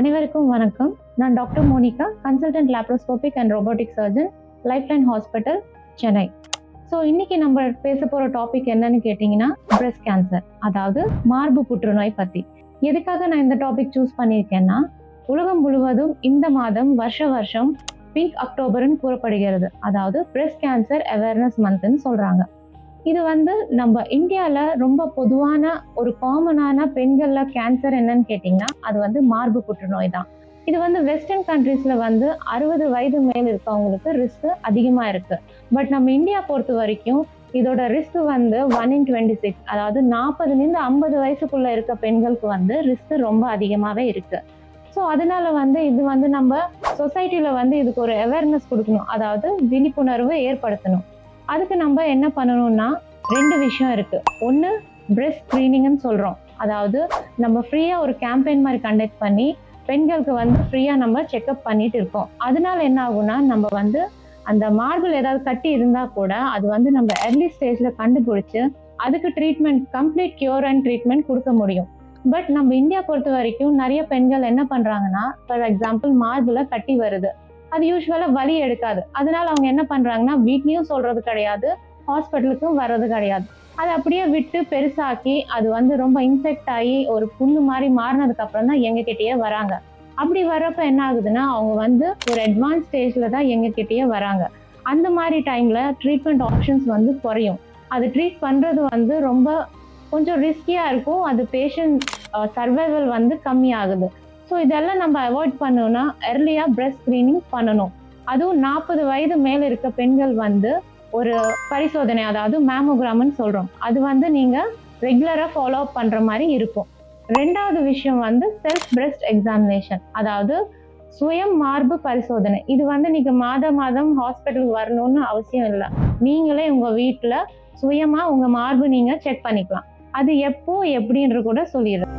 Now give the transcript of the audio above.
அனைவருக்கும் வணக்கம். நான் doctor Monika consultant laparoscopic and robotic surgeon Lifeline hospital Chennai. So இன்னைக்கு நம்ம பேச போகிற டாபிக் என்னன்னு கேட்டிங்கன்னா பிரஸ்ட் கேன்சர் அதாவது மார்பு புற்றுநோய் பற்றி எதுக்காக நான் இந்த டாபிக் சூஸ் பண்ணியிருக்கேன்னா உலகம் முழுவதும் இந்த மாதம் வருஷ வருஷம் பிங்க் அக்டோபர்னு கூறப்படுகிறது. அதாவது பிரஸ்ட் கேன்சர் அவேர்னஸ் மந்த்னு சொல்கிறாங்க இது வந்து நம்ம இந்தியாவில் ரொம்ப பொதுவான ஒரு காமனான பெண்களில் கேன்சர் என்னன்னு கேட்டிங்கன்னா அது வந்து மார்பு புற்றுநோய் தான். இது வந்து வெஸ்டர்ன் கண்ட்ரீஸில் வந்து அறுபது வயது மேல் இருக்கவங்களுக்கு ரிஸ்க் அதிகமாக இருக்குது பட் நம்ம இந்தியா பொறுத்த வரைக்கும் இதோட ரிஸ்க் வந்து ஒன் இன் டுவெண்ட்டி சிக்ஸ் அதாவது நாற்பதுலேருந்து ஐம்பது வயசுக்குள்ள இருக்க பெண்களுக்கு வந்து ரிஸ்க் ரொம்ப அதிகமாகவே இருக்கு. ஸோ அதனால வந்து இது வந்து நம்ம சொசைட்டியில் வந்து இதுக்கு ஒரு அவேர்னஸ் கொடுக்கணும். அதாவது விழிப்புணர்வு ஏற்படுத்தணும். அதுக்கு நம்ம என்ன பண்ணணும்னா ரெண்டு விஷயம் இருக்கு. ஒன்று பிரெஸ்ட் ஸ்க்ரீனிங்னு சொல்கிறோம் அதாவது நம்ம ஃப்ரீயாக ஒரு கேம்பெயின் மாதிரி கண்டக்ட் பண்ணி பெண்களுக்கு வந்து ஃப்ரீயாக நம்ம செக்அப் பண்ணிட்டு இருக்கோம். அதனால என்ன ஆகும்னா நம்ம வந்து அந்த மார்பிள் ஏதாவது கட்டி இருந்தால் கூட அது வந்து நம்ம ஏர்லி ஸ்டேஜில் கண்டுபிடிச்சி அதுக்கு treatment complete cure and treatment கொடுக்க முடியும். பட் நம்ம இந்தியா பொறுத்த வரைக்கும் நிறைய பெண்கள் என்ன பண்ணுறாங்கன்னா ஃபார் எக்ஸாம்பிள் மார்பிளை கட்டி வருது. அது யூஸ்வலாக வலி எடுக்காது. அதனால அவங்க என்ன பண்ணுறாங்கன்னா வீட்லேயும் சொல்கிறது கிடையாது ஹாஸ்பிட்டலுக்கும் வர்றது கிடையாது. அதை அப்படியே விட்டு பெருசாக்கி அது வந்து ரொம்ப இன்ஃபெக்ட் ஆகி ஒரு புண்ணு மாதிரி மாறினதுக்கு அப்புறம் தான் எங்ககிட்டயே வராங்க. அப்படி வர்றப்ப என்ன ஆகுதுன்னா அவங்க வந்து ஒரு அட்வான்ஸ் ஸ்டேஜில் தான் எங்ககிட்டயே வராங்க. அந்த மாதிரி டைமில் ட்ரீட்மெண்ட் ஆப்ஷன்ஸ் வந்து குறையும். அது ட்ரீட் பண்ணுறது வந்து ரொம்ப கொஞ்சம் ரிஸ்கியாக இருக்கும். அது பேஷண்ட் சர்வைவல் வந்து கம்மியாகுது. ஸோ இதெல்லாம் நம்ம அவாய்ட் பண்ணணும்னா எர்லியாக பிரெஸ்ட் ஸ்க்ரீனிங் பண்ணணும். அதுவும் நாற்பது வயது மேலே இருக்க பெண்கள் வந்து ஒரு பரிசோதனை அதாவது மேமோகிராம்னு சொல்கிறோம் அது வந்து நீங்கள் ரெகுலராக ஃபாலோ அப் பண்ணுற மாதிரி இருக்கும். ரெண்டாவது விஷயம் வந்து செல்ஃப் பிரெஸ்ட் எக்ஸாமினேஷன் அதாவது சுயம் மார்பு பரிசோதனை. இது வந்து நீங்கள் மாதம் மாதம் ஹாஸ்பிட்டலுக்கு வரணும்னு அவசியம் இல்லை. நீங்களே உங்கள் வீட்டில் சுயமாக உங்கள் மார்பு நீங்கள் செக் பண்ணிக்கலாம். அது எப்போ எப்படின்ற கூட சொல்லிடுறேன்